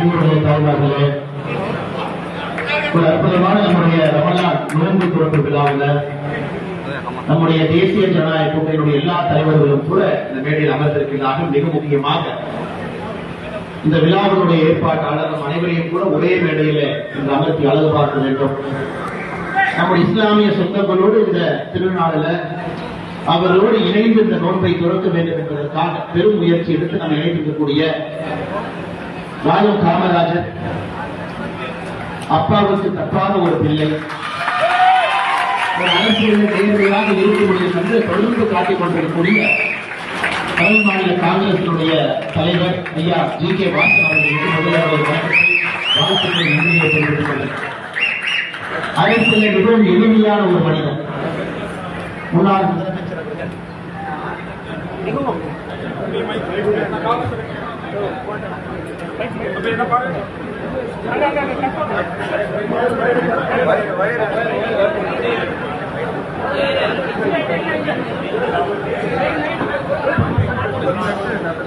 சிறுவர்களே தாய்மார்களே ஒரு அற்புதமான நம்முடைய ரமலான் நோன்பு துறப்பு விழாவில் நம்முடைய தேசிய ஜனநாயக கூட்டணியுடைய எல்லா தலைவர்களும் கூட இந்த மேடையில் அமர்ந்திருக்கிறார்கள் மிக முக்கியமாக இந்த விழாவினுடைய ஏற்பாட்டாளர் நம் அனைவரையும் கூட ஒரே மேடையில இந்த அமர்த்தி அழகு பார்க்க வேண்டும். நம்முடைய இஸ்லாமிய சொந்தங்களோடு இந்த திருநாளில் அவர்களோடு இணைந்து இந்த நோன்பை துறக்க வேண்டும் என்பதற்காக பெரும் முயற்சி எடுத்து நாம் இணைந்திருக்கக்கூடிய ராஜம் காமராஜர் அப்பாவுக்கு தப்பான ஒரு பிள்ளை. ஒரு அரசியலில் நேர்மையாக இருக்க முடியும் என்று தொடர்ந்து காட்டிக் கொண்டிருக்கக்கூடிய தமிழ் மாநில காங்கிரசினுடைய தலைவர் ஐயா ஜி கே வாசன் அவர்களுக்கு முதல்வருடைய வாழ்த்துக்களை நன்றியை தெரிவித்துக் கொள்கிறேன். அரசியலில் மிகவும் எளிமையான ஒரு மனிதன் முன்னாள்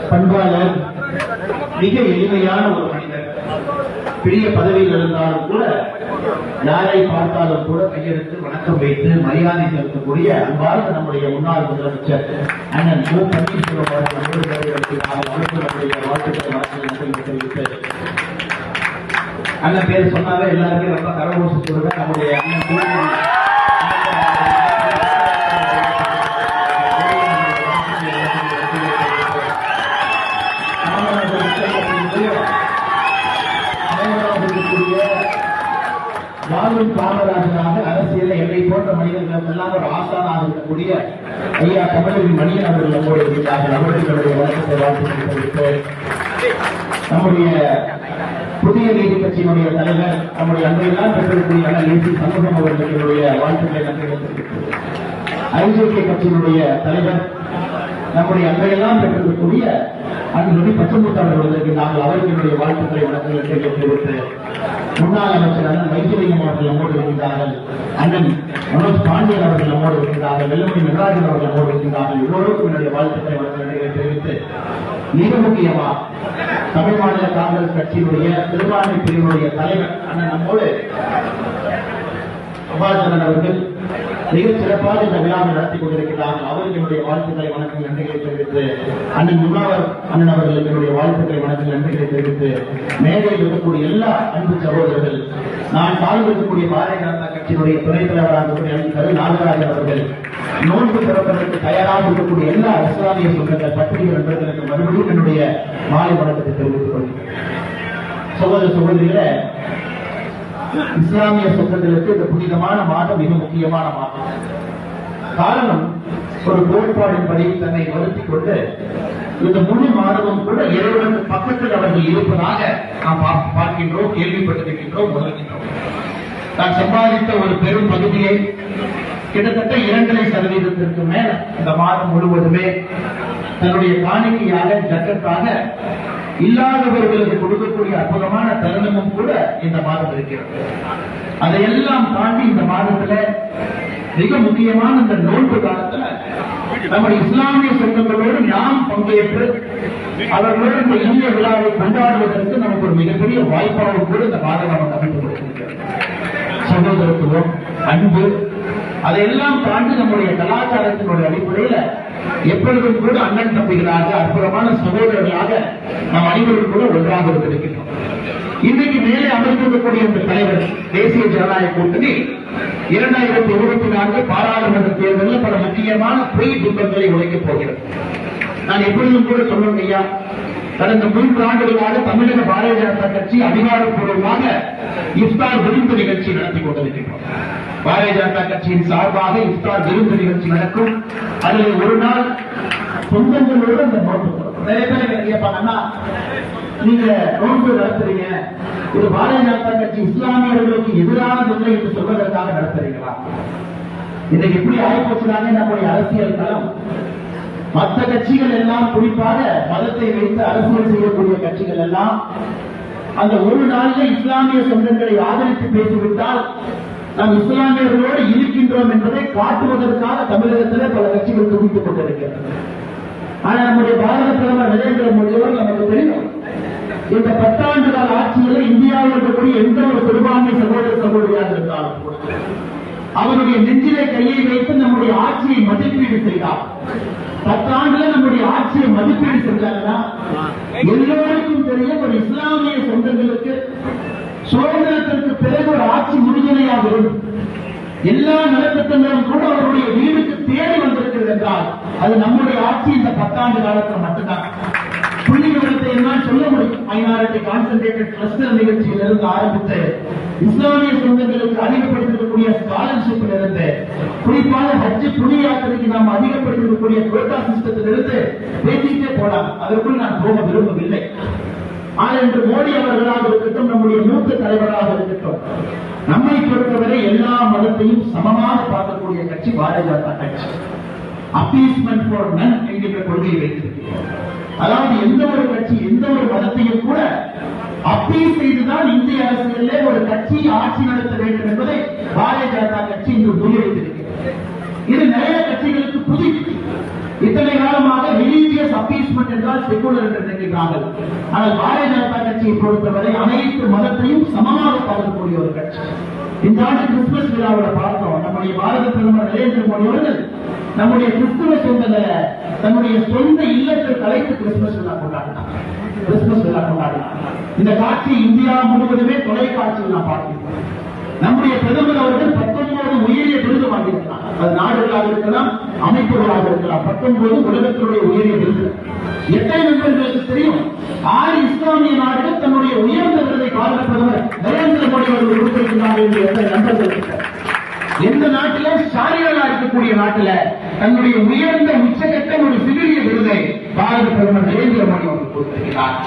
பண்பாளர் மிக எளிமையான ஒரு மனிதர். பெரிய பதவியில் இருந்தாலும் கூட யாரை பார்த்தாலும் கூட கையெழுத்து வணக்கம் வைத்து மரியாதை செலுத்தக்கூடிய அன்பார்ந்த நம்முடைய முன்னாள் முதலமைச்சர் அண்ணன் ஓ பன்னீர்செல்வம் அவர்கள் நம்முடைய வாழ்த்துக்களை தெரிவித்து. அண்ணன் பேர் சொன்னாவே எல்லாருமே ரொம்ப கரகோசி சொல்லுவேன் நம்முடைய அண்ணன் மாபெரும் காமராஜனாக அரசியலை என்னை போன்ற மனிதர்கள் எல்லாம் ஒரு ஆசானாக இருக்கக்கூடிய ஐயா தமிழக மணியன் அவர்கள் நம்முடைய இருக்கிறார்கள். அவர்களுடைய வழக்கத்தை வாழ்த்து நம்முடைய புதிய நீதி கட்சியினுடைய தலைவர் நம்முடைய அன்பையெல்லாம் பெற்றிருக்கக்கூடிய அண்ணன் நீதி சமூகம் அவர்களுடைய வாழ்த்துக்களை நன்றி தெரிவித்து ஐஜேகே கட்சியினுடைய தலைவர் நம்முடைய அன்பையெல்லாம் பெற்றிருக்கக்கூடிய அன்பு பச்சமுத்து அவர்களுக்கு நாங்கள் அவர்களுடைய வாழ்த்துக்களை வணக்கங்களை தெரிவித்து முன்னாள் அமைச்சர் அண்ணன் வைத்திலிங்கம் அவர்கள் நம்மோடு இருக்கின்றார்கள். அண்ணன் மனோஜ் பாண்டியன் அவர்கள் நம்மோடு இருக்கின்றார்கள். வெள்ளமணி நடராஜன் அவர்கள் நம்மோடு இருக்கின்றார்கள். எல்லோருக்கும் என்னுடைய வாழ்த்துக்களை வணக்கங்களை தெரிவித்து மிக முக்கியமா தமிழ் மாநில காங்கிரஸ் கட்சியினுடைய சிறுபான்மை பிரிவினுடைய தலைவர் அண்ணன் நம்மோடு சுபாஷன் அவர்கள் மிக சிறப்பாக இந்த விழாவை நடத்தி கொண்டிருக்கிறார்கள். அவருக்கு என்னுடைய வாழ்த்துக்களை வணக்கம் நன்றிகளை தெரிவித்து அண்ணன் முன்னாவர் அண்ணன் அவர்களுக்கு என்னுடைய வாழ்த்துக்களை வணக்கம் நன்றிகளை தெரிவித்து மேடையில் இருக்கக்கூடிய எல்லா அன்பு சகோதரர்கள் நான் சார்ந்திருக்கக்கூடிய பாரதிய ஜனதா கட்சியினுடைய துணைத் தலைவராக இருக்கக்கூடிய நாகராஜன் அவர்கள் நோன்பு திறப்பதற்கு தயாராக இருக்கக்கூடிய எல்லா இஸ்லாமிய சொந்தங்கள் பத்திரிகை நண்பர்களுக்கு மறுபடியும் என்னுடைய மாலை வணக்கத்தை தெரிவித்துக் கொள்கிறேன். சகோதர சகோதரிகளை இஸ்லாமிய சொந்தங்களுக்கு இந்த புனிதமான மாதம் மிக முக்கியமான மாதம். காரணம் ஒரு கோட்பாடின்படி தன்னை வருத்திக் கொண்டு இந்த முழு மாதமும் கூட இறைவனுக்கு பக்கத்தில் அவர்கள் இருப்பதாக நாம் பார்க்கின்றோம் கேள்விப்பட்டிருக்கின்றோம் உணர்கின்றோம். நான் சம்பாதித்த ஒரு பெரும் பகுதியை கிட்டத்தட்ட இரண்டரை சதவீதத்திற்கு மேல இந்த மாதம் முழுவதுமே தன்னுடைய காணிக்கையாக ஜக்கத்தாக இல்லாதவர்களுக்கு கொடுக்கக்கூடிய அற்புதமான தருணமும் கூட இந்த மாதம் இருக்கிறது. அதையெல்லாம் தாண்டி இந்த மாதத்துல மிக முக்கியமான இந்த நோன்பு காலத்துல நம்ம இஸ்லாமிய சொந்தங்களோடு நாம் பங்கேற்று அவர்களோடு இந்த இந்திய விழாவை கொண்டாடுவதற்கு நமக்கு ஒரு மிகப்பெரிய வாய்ப்பாக கூட இந்த மாதம் நமக்கு அமைத்து கொடுத்திருக்கிறது. சகோதரத்துவம் அன்பு அதையெல்லாம் தாண்டி நம்முடைய கலாச்சாரத்தினுடைய அடிப்படையில எப்பொழுதும் கூட அண்ணன் தம்பிகளாக அற்புதமான சகோதரர்களாக நாம் அனைவரும் கூட ஒன்றாக இருந்திருக்கிறோம் இன்றைக்கு மேலே அமர்ந்திருக்கக்கூடிய இந்த தலைவர் தேசிய ஜனநாயக கூட்டணி இரண்டாயிரத்தி இருபத்தி நான்கு பாராளுமன்ற தேர்தலில் பல முக்கியமான பொய் துன்பங்களை உழைக்கப் போகிறது. நான் எப்பொழுதும் கூட சொல்லுவேன் ஐயா கடந்த மூன்று ஆண்டுகளாக தமிழக பாரதிய ஜனதா கட்சி அதிகாரப்பூர்வமாக இஃப்தார் விருந்து நிகழ்ச்சி நடத்தி கொண்டிருக்கின்றோம். பாரதிய ஜனதா கட்சியின் சார்பாக இஃப்தார் விருந்து நிகழ்ச்சி நடக்கும். அதில் ஒரு நாள் சொந்தங்களோடு அந்த நோட்டு நிறைய பேர் எனக்கு நீங்க நோன்பு நடத்துறீங்க. இது பாரதிய ஜனதா கட்சி இஸ்லாமியர்களுக்கு எதிரானதில்லை என்று சொல்வதற்காக நடத்துறீங்களா? இதை எப்படி ஆகிப்போச்சுனாங்க நம்முடைய அரசியல் தளம் மற்ற கட்சிகள் எல்லாம் குறிப்பாக மதத்தை வைத்து அரசியல் செய்யக்கூடிய கட்சிகள் எல்லாம் அந்த ஒரு நாளில் இஸ்லாமிய சொந்தங்களை ஆதரித்து பேசிவிட்டால் நாம் இஸ்லாமியர்களோடு இருக்கின்றோம் என்பதை காட்டுவதற்காக தமிழகத்தில் பல கட்சிகள் துடித்துக் கொண்டிருக்கிறது ஆனா நம்முடைய பாரத பிரதமர் நரேந்திர மோடி அவர்கள் நமக்கு தெரியும் இந்த பத்தாண்டு கால ஆட்சியில் இந்தியாவில் இருக்கக்கூடிய எந்த ஒரு சிறுபான்மை சகோதர சகோதரியாக இருந்தாலும் அவருடைய நெஞ்சிலே கையை வைத்து நம்ம மதிப்பீடு செய்தார். பத்தாண்டுல நம்முடைய ஆட்சியை மதிப்பீடு செஞ்சாங்கன்னா எல்லோருக்கும் தெரியும் ஒரு இஸ்லாமிய சொந்தங்களுக்கு சுதந்திரத்திற்கு பிறகு ஒரு ஆட்சி உறுதுணையாக இருக்கும் எல்லா நலத்திட்டங்களும் கூட அவருடைய வீடுக்கு தேடி வந்திருக்கிறது என்றால் அது நம்முடைய ஆட்சி இந்த பத்தாண்டு காலத்தில் மட்டும்தான். புள்ளி விவரத்தை என்னால் சொல்ல முடியும். ஐநாயிரத்தி கான்சென்ட்ரேட்டட் கிளஸ்டர் நிகழ்ச்சியிலிருந்து ஆரம்பித்து இஸ்லாமிய சொந்தங்களுக்கு அதிகப்படுத்திருக்கக்கூடிய ஸ்காலர்ஷிப்ல இருந்து குறிப்பாக ஹஜ்ஜு புனி யாத்திரைக்கு நாம் அதிகப்படுத்திருக்கக்கூடிய கோட்டா சிஸ்டத்திலிருந்து பேசிட்டே போலாம். அதற்குள் நான் போக விரும்பவில்லை. ஆனால் இன்று மோடி அவர்களாக இருக்கட்டும் நம்முடைய மூத்த தலைவராக இருக்கட்டும் நம்மை பொறுத்தவரை எல்லா மதத்தையும் சமமாக பார்க்கக்கூடிய கட்சி பாரதிய ஜனதா கட்சி. அப்பீஸ்மெண்ட் ஃபார் நன் என்கின்ற கொள்கையை வைத்திருக்கிறோம். அதாவது எந்த ஒரு கட்சி எந்த ஒரு மதம் அப்பீல் செய்துதான் இந்திய அரசியலே ஒரு கட்சி ஆட்சி நடத்த வேண்டும் என்பதை பாரதிய ஜனதா கட்சி இன்று முன்வைத்திருக்கிறது. இது நிறைய கட்சிகளுக்கு புதி. இத்தனை காலமாக ரிலீஜியஸ் அப்பீஸ்மெண்ட் என்றால் செக்குலர் என்று நினைக்கிறார்கள். ஆனால் பாரதிய ஜனதா கட்சியை பொறுத்தவரை அனைத்து மதத்தையும் சமமாக பார்க்கக்கூடிய ஒரு கட்சி. இந்த ஆண்டு கிறிஸ்துமஸ் விழாவில் பார்த்தோம். நம்முடைய பாரத பிரதமர் நரேந்திர மோடி அவர்கள் நம்முடைய கிறிஸ்துவ சொந்தங்களை தன்னுடைய சொந்த இல்லத்தில் கலைத்து கிறிஸ்துமஸ் விழா கொண்டாடினார். கிறிஸ்துமஸ் விழா கொண்டாடினார் இந்த காட்சி இந்தியா முழுவதுமே தொலைக்காட்சியில் நான் பார்க்கிறேன் நம்முடைய பிரதமர் அவர்கள் பத்தொன்பது உயரிய விருது வாங்கியிருக்கிறார். அது நாடுகளாக இருக்கலாம் அமைப்புகளாக இருக்கலாம். பத்தொன்பது உலகத்தினுடைய உயரிய விருது. எத்தனை நண்பர்களுக்கு தெரியும்? ஆறு இஸ்லாமிய நாடுகள் தன்னுடைய உயர்ந்த விருதை பாரத பிரதமர் நரேந்திர மோடி அவர்கள் கொடுத்திருக்கிறார் என்று எத்தனை நண்பர்கள் எந்த நாட்டில சாரியலா இருக்கக்கூடிய நாட்டில தன்னுடைய உயர்ந்த உச்சகட்ட ஒரு சிவிலிய விருதை பாரத பிரதமர் நரேந்திர மோடி கொடுத்திருக்கிறார்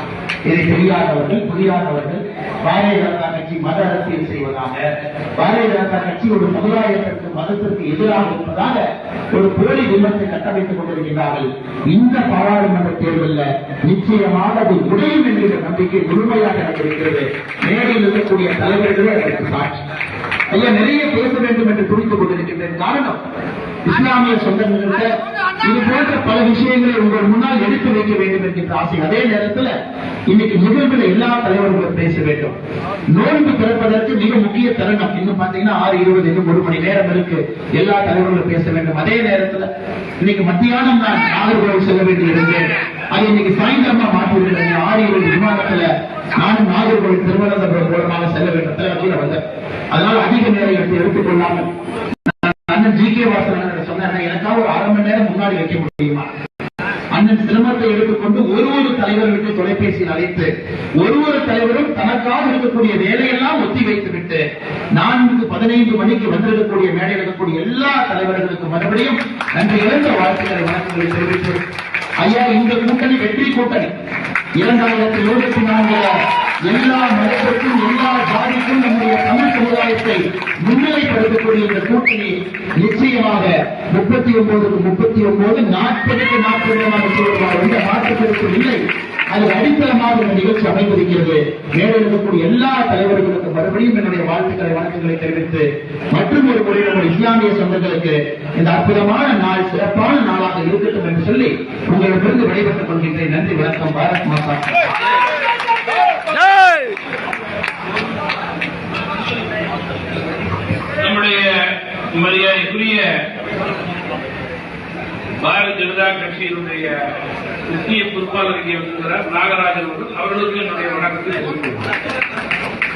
இதை தெரியாதவர்கள் புரியாதவர்கள் பாரதிய ஜனதா கட்சி மத அரசியல் செய்வதாக பாரதிய ஜனதா கட்சி ஒரு சமுதாயத்திற்கு மதத்திற்கு எதிராக இருப்பதாக ஒரு போலி விமத்தை கட்டமைத்துக் கொண்டிருக்கிறார்கள் இந்த பாராளுமன்ற தேர்தலில் நிச்சயமாக அது முடியும் என்கிற நம்பிக்கை முழுமையாக எனக்கு இருக்கிறது. மேடையில் இருக்கக்கூடிய தலைவர்களே அதற்கு சாட்சி. ஐயா நிறைய பேச வேண்டும் என்று துணித்துக் கொண்டிருக்கின்றேன். காரணம் இஸ்லாமிய சொந்தங்களுக்கு இது போன்ற பல விஷயங்களை உங்கள் முன்னால் எடுத்து வைக்க வேண்டும் என்கின்ற ஆசை. அதே நேரத்தில் இன்னைக்கு நிகழ்வில் எல்லா தலைவர்களும் பேச வேண்டும். நோன்பு திறப்பதற்கு மிக முக்கிய தருணம். இன்னும் பாத்தீங்கன்னா ஆறு இருபது இன்னும் ஒரு மணி நேரம் இருக்கு. எல்லா தலைவர்களும் பேச வேண்டும். அதே நேரத்தில் இன்னைக்கு மத்தியானம் நான் நாகர்கோவில் செல்ல வேண்டியிருந்தேன் அது இன்னைக்கு சாயந்தரமா மாற்றிவிட்டேன் ஆறு இருபது விமானத்துல நானும் நாகர்கோவில் திருவனந்தபுரம் மூலமாக செல்ல வேண்டும். அதனால அதிக நேரம் எடுத்து எடுத்துக்கொள்ளாமல் அண்ணன் ஜி கே வாசன் சொன்னாங்க எனக்காக ஒரு அரை மணி நேரம் முன்னாடி வைக்க முடியுமா? அண்ணன் சிரமத்தை எடுத்துக்கொண்டு ஒரு ஒரு தலைவர்களுக்கு தொலைபேசியில் அழைத்து ஒரு ஒரு தலைவரும் தனக்காக இருக்கக்கூடிய வேலையெல்லாம் ஒத்தி வைத்து விட்டு நான்கு பதினைந்து மணிக்கு வந்திருக்கக்கூடிய மேடையில் இருக்கக்கூடிய எல்லா தலைவர்களுக்கும் மறுபடியும் நன்றி இழந்த வாழ்த்துக்களை வணக்கங்களை தெரிவித்து ஐயா இந்த கூட்டணி வெற்றி கூட்டணி. இரண்டாயிரத்தி இருபத்தி நான்கு எல்லா மதத்திற்கும் கூட்டணி நிச்சயமாக முப்பத்தி ஒன்பதுக்கு முப்பத்தி ஒன்பது நாற்பதுக்கு நாற்பது நாம் எந்த மாற்றத்திற்கு இல்லை. அது அடித்தளமாக இந்த நிகழ்ச்சி அமைந்திருக்கிறது. மேலே இருக்கக்கூடிய எல்லா தலைவர்களுக்கும் மறுபடியும் என்னுடைய வாழ்த்துக்களை வணக்கங்களை தெரிவித்து மற்றும் ஒரு முறை நம்முடைய இஸ்லாமிய சொந்தங்களுக்கு இந்த அற்புதமான நாள் சிறப்பான நாளாக இருக்கட்டும் என்று சொல்லி உங்களிடமிருந்து விடைபெற்றுக் கொள்கின்றேன். நன்றி வணக்கம். பாரத் மாதா மரியாதைக்குரிய பாரதிய ஜனதா கட்சியினுடைய முக்கிய பொறுப்பாளர் இங்கே வந்திருக்கிறார். நாகராஜன் அவர்கள். அவர்களுக்கு என்னுடைய வணக்கத்தை தெரிவித்துக்